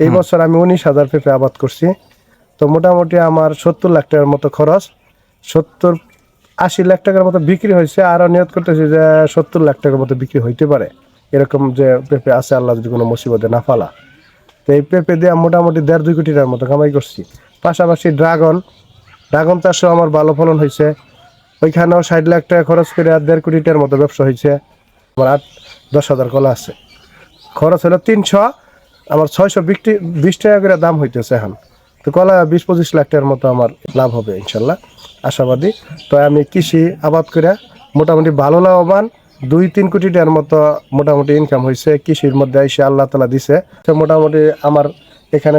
এই বছর আমি উনিশ হাজার পেঁপে আবাদ করছি। তো মোটামুটি আমার সত্তর লাখ টাকার মতো খরচ। সত্তর আশি লাখ টাকার মতো বিক্রি হয়েছে। আরও নিয়ত করতেছি যে সত্তর লাখ টাকার মতো বিক্রি হইতে পারে। এরকম যে পেঁপে আছে আল্লাহ যদি কোনো মুসিবতে না ফালা। তো এই পেঁপে দিয়ে মোটামুটি দেড় দুই কোটি টাকার মতো কামাই করছি। পাশাপাশি ড্রাগন ড্রাগন চাষও আমার ভালো ফলন হয়েছে। ওইখানেও ষাট লাখ টাকা খরচ করে আর দেড় কোটি টাকার মতো ব্যবসা হয়েছে। আমার আট দশ হাজার কলা আছে। খরচ হলো তিনশো। আমার ছয়শো বিশ টাকা করে দাম হইতেছে এখন। তো কলা বিশ পঁচিশ লাখ টাকার মতো আমার লাভ হবে, ইনশাল্লাহ। আশাবাদী। তো আমি কৃষি আবাদ করে মোটামুটি ভালো লাভবান, দুই তিন কোটি টাকার মতো মোটামুটি ইনকাম হয়েছে কৃষির মধ্যে এসে আল্লাহ তালা দিছে। তো মোটামুটি আমার এখানে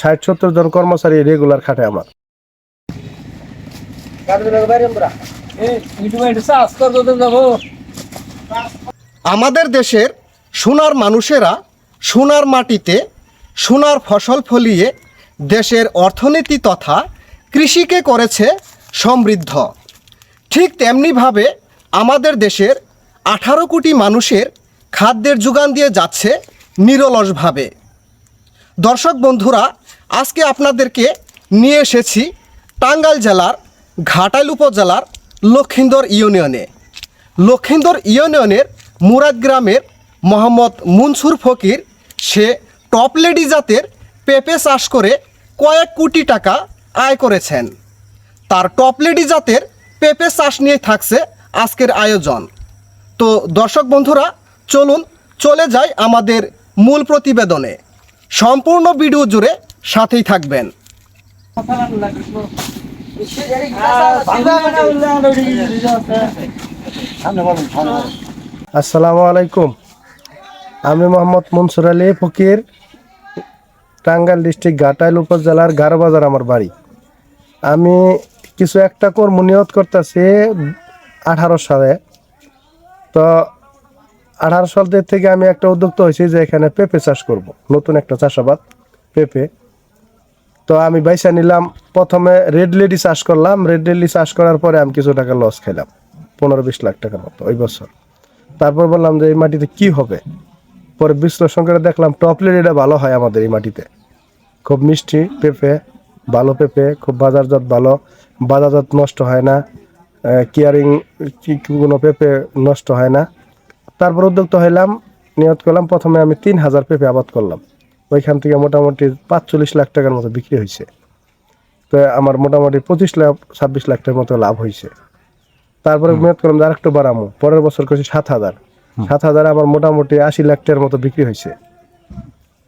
ষাট সত্তর জন কর্মচারী রেগুলার খাটে আমার। আমাদের দেশের সোনার মানুষেরা সোনার মাটিতে সোনার ফসল ফলিয়ে দেশের অর্থনীতি তথা কৃষিকে করেছে সমৃদ্ধ। ঠিক তেমনিভাবে আমাদের দেশের আঠারো কোটি মানুষের খাদ্যের যোগান দিয়ে যাচ্ছে নিরলসভাবে। দর্শক বন্ধুরা, আজকে আপনাদেরকে নিয়ে এসেছি টাঙ্গাইল জেলার ঘাটাইল উপজেলার লক্ষিন্দর ইউনিয়নে। লক্ষিন্দর ইউনিয়নের মুরাদ গ্রামের মোহাম্মদ মুনসুর ফকির সে টপ লেডি জাতের পেঁপে চাষ করে কয়েক কোটি টাকা আয় করেছেন। তার টপ লেডি জাতের পেঁপে চাষ নিয়ে থাকছে আজকের আয়োজন। তো দর্শক বন্ধুরা, চলুন চলে যাই আমাদের মূল প্রতিবেদনে। সম্পূর্ণ ভিডিও জুড়ে সাথেই থাকবেন। আসসালামু আলাইকুম। আমি মোহাম্মদ মনসুর আলী ফকির, টাঙ্গাইল ডিস্ট্রিক্ট ঘাটাইল উপজেলার গারোবাজার আমার বাড়ি। আমি কিছু একটা কর্ম নিয়ত করতেছি আঠারো সালে। তো আঠারো সাল থেকে আমি একটা উদ্যোক্ত হয়েছি যে এখানে পেঁপে চাষ করব, নতুন একটা চাষাবাদ, পেঁপে। তো আমি বাইসা নিলাম, প্রথমে রেড লেডি চাষ করলাম। রেড লেডি চাষ করার পরে আমি কিছু টাকা লস খেলাম পনেরো বিশ লাখ টাকার মতো ওই বছর। তারপর বললাম যে এই মাটিতে কি হবে? পরে বিশ্লেষণ করে দেখলাম টপ লেডিটা ভালো হয় আমাদের এই মাটিতে। খুব মিষ্টি পেঁপে ভালো পেঁপে খুব বাজারজাত ভালো। বাজারজাত নষ্ট হয় না। কেয়ারিং কোনো পেঁপে নষ্ট হয় না। তারপর উদ্যোক্ত হইলাম নিয়ত করলাম প্রথমে আমি তিন হাজার পেঁপে আবাদ করলাম। ওইখান থেকে মোটামুটি পাঁচচল্লিশ লাখ টাকার মতো বিক্রি হয়েছে তো আমার মোটামুটি পঁচিশ লাখ ছাব্বিশ লাখ টাকার মতো লাভ হয়েছে তারপরে নিয়ত করলাম যে আরেকটু বাড়ামো। পরের বছর করছি সাত হাজার। সাত হাজার আমার মোটামুটি আশি লাখ টাকার মতো বিক্রি হয়েছে।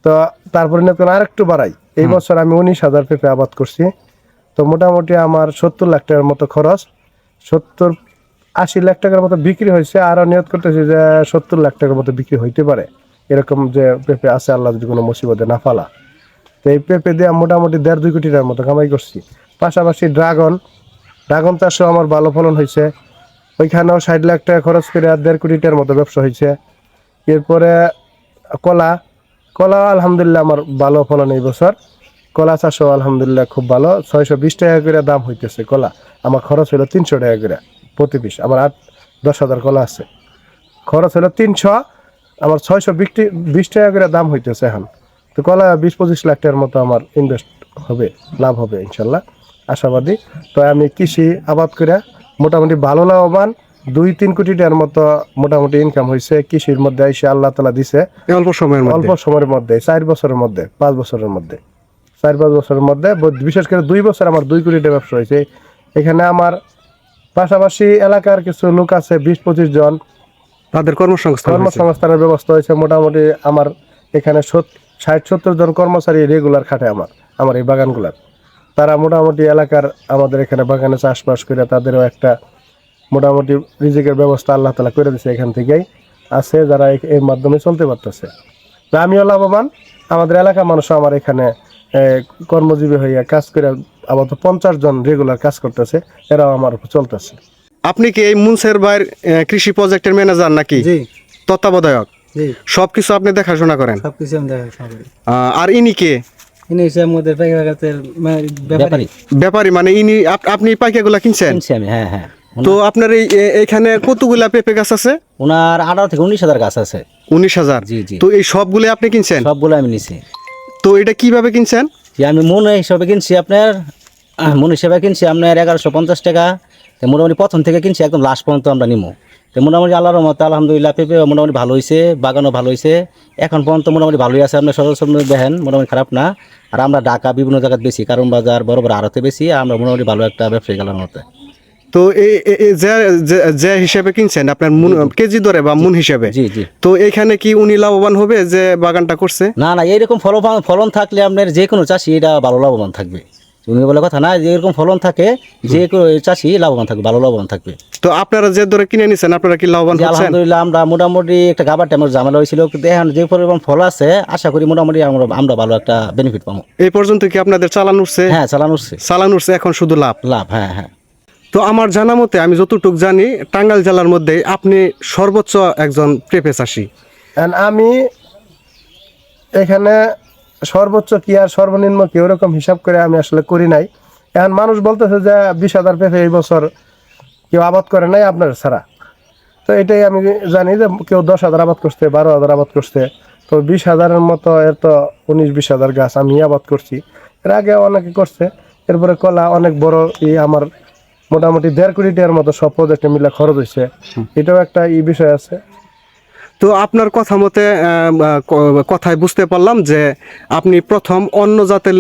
তো তারপরে নিয়ত আর একটু বাড়াই। এই বছর আমি উনিশ হাজার পেঁপে আবাদ করছি। তো মোটামুটি আমার সত্তর লাখ টাকার মতো খরচ। সত্তর আশি লাখ টাকার মতো বিক্রি হয়েছে আরও নিয়ত করতেছি যে সত্তর লাখ টাকার মতো বিক্রি হইতে পারে। এরকম যে পেঁপে আছে আল্লাহ যদি কোনো মুসিবতে না ফালা। তো এই পেঁপে দিয়ে মোটামুটি দেড় দুই কোটি টাকার মতো কামাই করছি। পাশাপাশি ড্রাগন ড্রাগন চাষও আমার ভালো ফলন হয়েছে। ওইখানেও ষাট লাখ টাকা খরচ করে দেড় কোটি টাকার মতো ব্যবসা হয়েছে। এরপরে কলা কলা আলহামদুলিল্লাহ আমার ভালো ফলন এই বছর। কলা চাষও আলহামদুলিল্লাহ খুব ভালো। ছয়শো বিশ টাকা করে দাম হইতেছে কলা। আমার খরচ হলো তিনশো টাকা করে প্রতি পিস। আমার আট, দশ হাজার কলা আছে। খরচ হলো তিনশো, আমার ছয়শো বিশ টাকা করে দাম হইতেছে এখন। তো কলা বিশ পঁচিশ লাখ টাকার মতো আমার ইনভেস্ট হবে, লাভ হবে ইনশাল্লাহ। আশাবাদী। তো আমি কৃষি আবাদ করে মোটামুটি ভালো লাভবান দুই তিন কোটি টাকার মতো মোটামুটি ইনকাম হয়েছে কৃষির মধ্যে এসে আল্লাহ তালা দিছে। অল্প সময়ের অল্প সময়ের মধ্যে চার বছরের মধ্যে পাঁচ বছরের মধ্যে। চার পাঁচ বছরের মধ্যে ব- বিশেষ করে দুই বছর আমার দুই কোটি টাকা ব্যবসা হয়েছে। এখানে আমার পাশাপাশি এলাকার কিছু লোক আছে বিশ পঁচিশ জন। তাদের কর্মসংস্থান কর্মসংস্থানের ব্যবস্থা হয়েছে মোটামুটি আমার এখানে ষাট সত্তর জন কর্মচারী রেগুলার খাটে আমার আমার এই বাগানগুলার। তারা মোটামুটি এলাকার আমাদের এখানে বাগানে চাষবাস করে তাদেরও একটা মোটামুটি রিজিকের ব্যবস্থা আল্লাহ তালা করে দিছে এখান থেকেই আছে যারা এর মাধ্যমে চলতে পারতেছে। তো আমিও লাভবান। আমাদের এলাকার মানুষও আমার এখানে কর্মজীবী হইয়া কাজ করে আবার তো পঞ্চাশ জন রেগুলার কাজ করতেছে এরাও আমার উপর চলতেছে। আপনি কি এই মুনসের ভাইয়ের আহ, কৃষি প্রজেক্টের ম্যানেজার নাকি? তত্ত্বাবধায়ক। সবকিছু আপনি দেখাশোনা করেন? সব কিছু আমি দেখাশোনা করি। আহ, আর ইনি কে? ইনি হচ্ছে আমাদের পাইকারি ব্যাপারী। ব্যাপারী মানে ইনি আপ- আপনি পাইকাগুলা কিনছেন? কিনছি আমি হ্যাঁ হ্যাঁ। তো আপনার এই এ- এইখানে কতগুলা পেঁপে গাছ আছে? ওনার আঠারো থেকে উনিশ হাজার গাছ আছে। উনিশ হাজার? জি, জি। তো এই সবগুলো আপনি কিনছেন? সবগুলো আমি নিছি। তো এটা কীভাবে কিনছেন? যে আমি মন হিসাবে কিনছি আপনার আহ, মন হিসাবে কিনছি আপনার এগারোশো পঞ্চাশ টাকা। মোটামুটি প্রথম থেকে কিনছি একদম লাস্ট পর্যন্ত আমরা নিমো। তো মোটামুটি আল্লাহর মতো আলহামদুলিল্লাহ পেঁপে মোটামুটি ভালো হয়েছে বাগানও ভালো হয়েছে এখন পর্যন্ত মোটামুটি ভালোই আছে। আপনার সরল দেখেন মোটামুটি খারাপ না। আর আমরা ঢাকা বিভিন্ন জায়গায় বেশি কারণ বাজার বড় বড় আড়তে বেশি আমরা মোটামুটি ভালো একটা ব্যবসায়ী গেলাম মতো তো এই এই- এই যে যে- যে হিসাবে কিনছেন আপনার মুন কেজি দরে বা মুন হিসাবে জি জি। তো এখানে কি উনি লাভবান হবে যে বাগানটা করছে? না না এইরকম ফলন ফলন থাকলে আপনার যে কোনো চাষি এটা ভালো লাভবান থাকবে। তুমি বলে কথা না যে এরকম ফলন থাকে যে চাষি লাভবান থাকবে ভালো লাভবান থাকবে। তো আপনারা যে দরে কিনে নিছেন আপনারা কি লাভবান আলহামদুলিল্লাহ আমরা মোটামুটি একটা গাবার টাইমের ঝামেলা হয়েছিল কিন্তু এখন যে পরিমাণ ফল আছে আশা করি মোটামুটি আমরা আমরা ভালো একটা বেনিফিট পাবো। এই পর্যন্ত কি আপনাদের চালান উঠছে? হ্যাঁ চালান উঠছে। চালান উঠছে এখন শুধু লাভ? লাভ হ্যাঁ হ্যাঁ। তো আমার জানা মতে আমি যতটুকু জানি টাঙ্গাইল জেলার মধ্যে আপনি সর্বোচ্চ একজন পেঁপে চাষি। আমি এখানে সর্বোচ্চ কি আর সর্বনিম্ন কি ওরকম হিসাব করে আমি আসলে করি নাই। এখন মানুষ বলতেছে যে বিশ হাজার পেঁপে এই বছর কেউ আবাদ করে নাই আপনার ছাড়া। তো এটাই আমি জানি যে কেউ দশ হাজার আবাদ করছে বারো হাজার আবাদ করছে। তো বিশ হাজারের মতো এর তো উনিশ বিশ হাজার গাছ আমি আবাদ করছি। এর আগে অনেকে করছে এরপরে কলা অনেক বড় ই আমার মোটামুটি দেড় কোটি টাকার মতো সব প্রজেক্টে মিলে খরচ হয়েছে। এটাও একটা ই বিষয় আছে। তো আপনার কথা মতে কথায় বুঝতে পারলাম যে আপনি প্রথম অন্য জাতের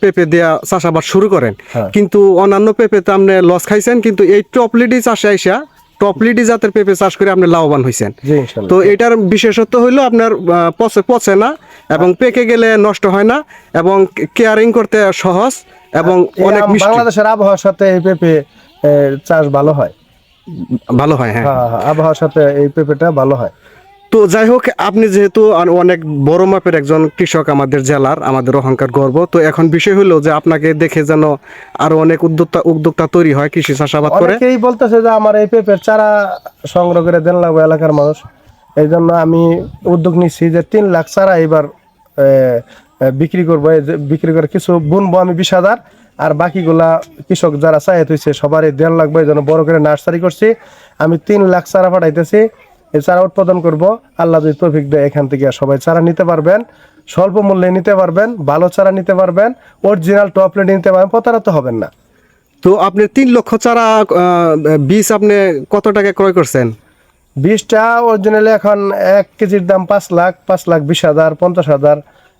পেঁপে দেওয়া চাষাবাদ শুরু করেন। হ্যাঁ। কিন্তু অন্যান্য পেঁপেতে আপনি লস খাইছেন কিন্তু এই টপলিডি চাষে আইসা টপলিডি জাতের পেঁপে চাষ করে আপনি লাভবান হয়েছেন তো এটার বিশেষত্ব হইল আপনার পচে পচে না এবং পেকে গেলে নষ্ট হয় না এবং কেয়ারিং করতে সহজ এবং অনেক বাংলাদেশের আবহাওয়ার সাথে এই পেঁপে চাষ ভালো হয়। ভালো হয় হ্যাঁ। হ্যাঁ হ্যাঁ, আবহাওয়ার সাথে এই পেঁপেটা ভালো হয়। তো যাই হোক, আপনি যেহেতু অনেক বড় মাপের একজন কৃষক আমাদের জেলার, আমাদের অহংকার গর্ব, তো এখন বিষয় হলো যে আপনাকে দেখে যেন আরও অনেক উদ্যোক্তা উদ্যোক্তা তৈরি হয় কৃষি চাষাবাদ করে। অনেকেই বলতেছে যে আমার এই পেঁপের চারা সংগ্রহ করে দেন লাগবে এলাকার মানুষ। এই জন্য আমি উদ্যোগ নিচ্ছি যে তিন লাখ চারা এবার বিক্রি করব। বিক্রি করে কিছু বুনবো আমি বিশ হাজার, আর বাকিগুলা কৃষক যারা চাই হয়েছে সবারই দেড় এই জন্য বড় করে নার্সারি করছি। আমি তিন লাখ চারা পাঠাইতেছি। এই চারা উৎপাদন করব। আল্লাহ যদি তৌফিক দেয় এখান থেকে সবাই চারা নিতে পারবেন স্বল্প মূল্যে নিতে পারবেন ভালো চারা নিতে পারবেন অরিজিনাল টপ রেট নিতে পারবেন প্রতারিত হবেন না। তো আপনি তিন লক্ষ চারা বীজ আপনি কত টাকা ক্রয় করছেন? বীজটা অরিজিনালি এখন এক কেজির দাম পাঁচ লাখ পাঁচ লাখ বিশ হাজার পঞ্চাশ হাজার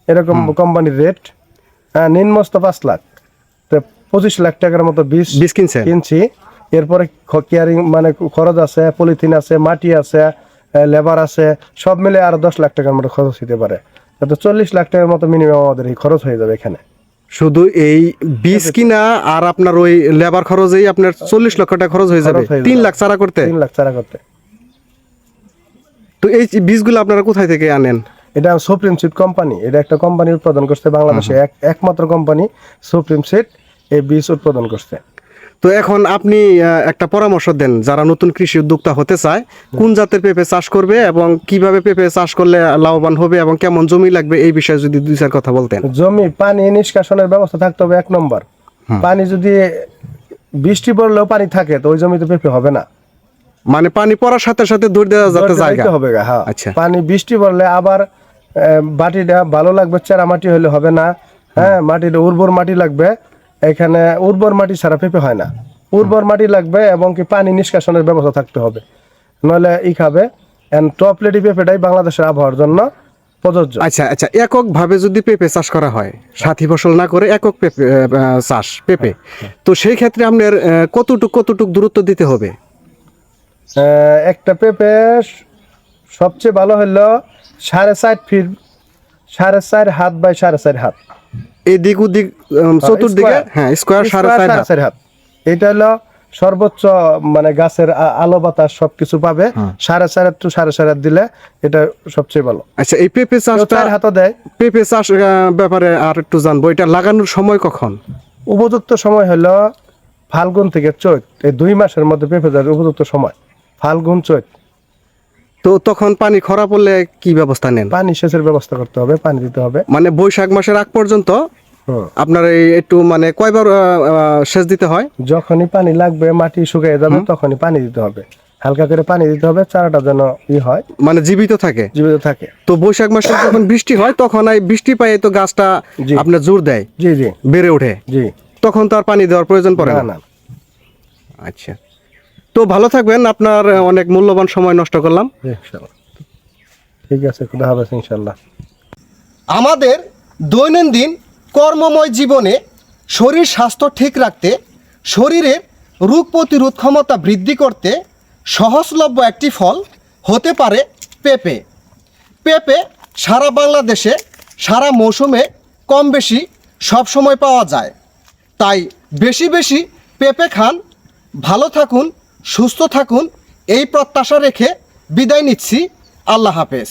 এরকম কোম্পানির রেট হ্যাঁ নিম্নস্ত পাঁচ লাখ। তো পঁচিশ লাখ টাকার মতো বীজ বীজ কিনছেন? কিনছি। এরপরে কেয়ারিং মানে খরচ আছে পলিথিন আছে মাটি আছে লেবার আছে সব মিলে আরও দশ লাখ টাকার মতো খরচ হতে পারে। তো চল্লিশ লাখ টাকার মতো মিনিমাম আমাদের এই খরচ হয়ে যাবে এখানে। শুধু এই বীজ কিনা আর আপনার ওই লেবার খরচেই আপনার চল্লিশ লক্ষ টাকা খরচ হয়ে যাবে? হয়ে। তিন লাখ চারা করতে? তিন লাখ চারা করতে। তো এই বীজগুলো আপনারা কোথায় থেকে আনেন? এটা সুপ্রিম সিড কোম্পানি এটা একটা কোম্পানি উৎপাদন করছে বাংলাদেশে। এক একমাত্র কোম্পানি সুপ্রিম সিড এই বীজ উৎপাদন করছে। তো এখন আপনি একটা পরামর্শ দেন যারা নতুন কৃষি উদ্যোক্তা হতে চায় কোন জাতের পেঁপে চাষ করবে এবং কীভাবে পেঁপে চাষ করলে লাভবান হবে এবং কেমন জমি লাগবে এই বিষয়ে যদি দুই চার কথা বলতেন। জমি পানি নিষ্কাশনের ব্যবস্থা থাকতে হবে এক নম্বর। পানি যদি বৃষ্টি পড়লেও পানি থাকে তো ওই জমিতে পেঁপে হবে না। মানে পানি পড়ার সাথে সাথে দূর দেওয়া যাতে জায়গা। হবে হ্যাঁ। আচ্ছা। পানি বৃষ্টি পড়লে আবার মাটিটা ভালো লাগবে চেরা মাটি হলে হবে না। হ্যাঁ মাটিটা উর্বর মাটি লাগবে। এখানে উর্বর মাটি ছাড়া পেঁপে হয় না। উর্বর মাটি লাগবে এবং কি পানি নিষ্কাশনের ব্যবস্থা থাকতে হবে। নইলে ই খাবে। এন্ড টপ লেডি পেঁপেটাই বাংলাদেশের আবহাওয়ার জন্য প্রযোজ্য। আচ্ছা আচ্ছা একক ভাবে যদি পেঁপে চাষ করা হয় সাথী ফসল না করে একক পেঁপে চাষ পেঁপে তো সেই ক্ষেত্রে আপনার কতটুক কতটুক দূরত্ব দিতে হবে? একটা পেঁপে সবচেয়ে ভালো হলো সাড়ে চার ফিট সাড়ে চার হাত বাই সাড়ে চার হাত। এদিক ওদিক চতুর্দিকে? হ্যাঁ স্কোয়ার সাড়ে চার হাত। এটা হলো সর্বোচ্চ মানে গাছের আলো বাতাস সবকিছু পাবে। সাড়ে চার হাত টু সাড়ে চার দিলে এটা সবচেয়ে ভালো। আচ্ছা এই পেঁপে চাষটা হাতও দেয়। পেঁপে চাষ ব্যাপারে আর একটু জানব। এটা লাগানোর সময় কখন? উপযুক্ত সময় হলো ফাল্গুন থেকে চৈত। এই দুই মাসের মধ্যে পেঁপে যাওয়ার উপযুক্ত সময়। ফাল্গুন চৈত। তো তখন পানি খরা পড়লে কি ব্যবস্থা নেন? পানি সেচের ব্যবস্থা করতে হবে পানি দিতে হবে। মানে বৈশাখ মাসের আগ পর্যন্ত আপনার এই একটু মানে কয়বার সেচ দিতে হয়? যখনই পানি লাগবে মাটি শুকিয়ে যাবে তখনই পানি দিতে হবে। হালকা করে পানি দিতে হবে চারাটা যেন ই হয়। মানে জীবিত থাকে? জীবিত থাকে। তো বৈশাখ মাসে যখন বৃষ্টি হয় তখন এই বৃষ্টি পায়ে তো গাছটা আপনার জোর দেয়? জি জি। বেড়ে ওঠে? জি। তখন তো আর পানি দেওয়ার প্রয়োজন পড়ে না। আচ্ছা। তো ভালো থাকবেন। আপনার অনেক মূল্যবান সময় নষ্ট করলাম। ঠিক আছে খুদা হাফেজ ইনশাল্লাহ আমাদের দৈনন্দিন কর্মময় জীবনে শরীর স্বাস্থ্য ঠিক রাখতে শরীরের রোগ প্রতিরোধ ক্ষমতা বৃদ্ধি করতে সহজলভ্য একটি ফল হতে পারে পেঁপে। পেঁপে সারা বাংলাদেশে সারা মৌসুমে কম বেশি সব সময় পাওয়া যায়। তাই বেশি বেশি পেঁপে খান। ভালো থাকুন। সুস্থ থাকুন এই প্রত্যাশা রেখে বিদায় নিচ্ছি। আল্লাহ হাফেজ।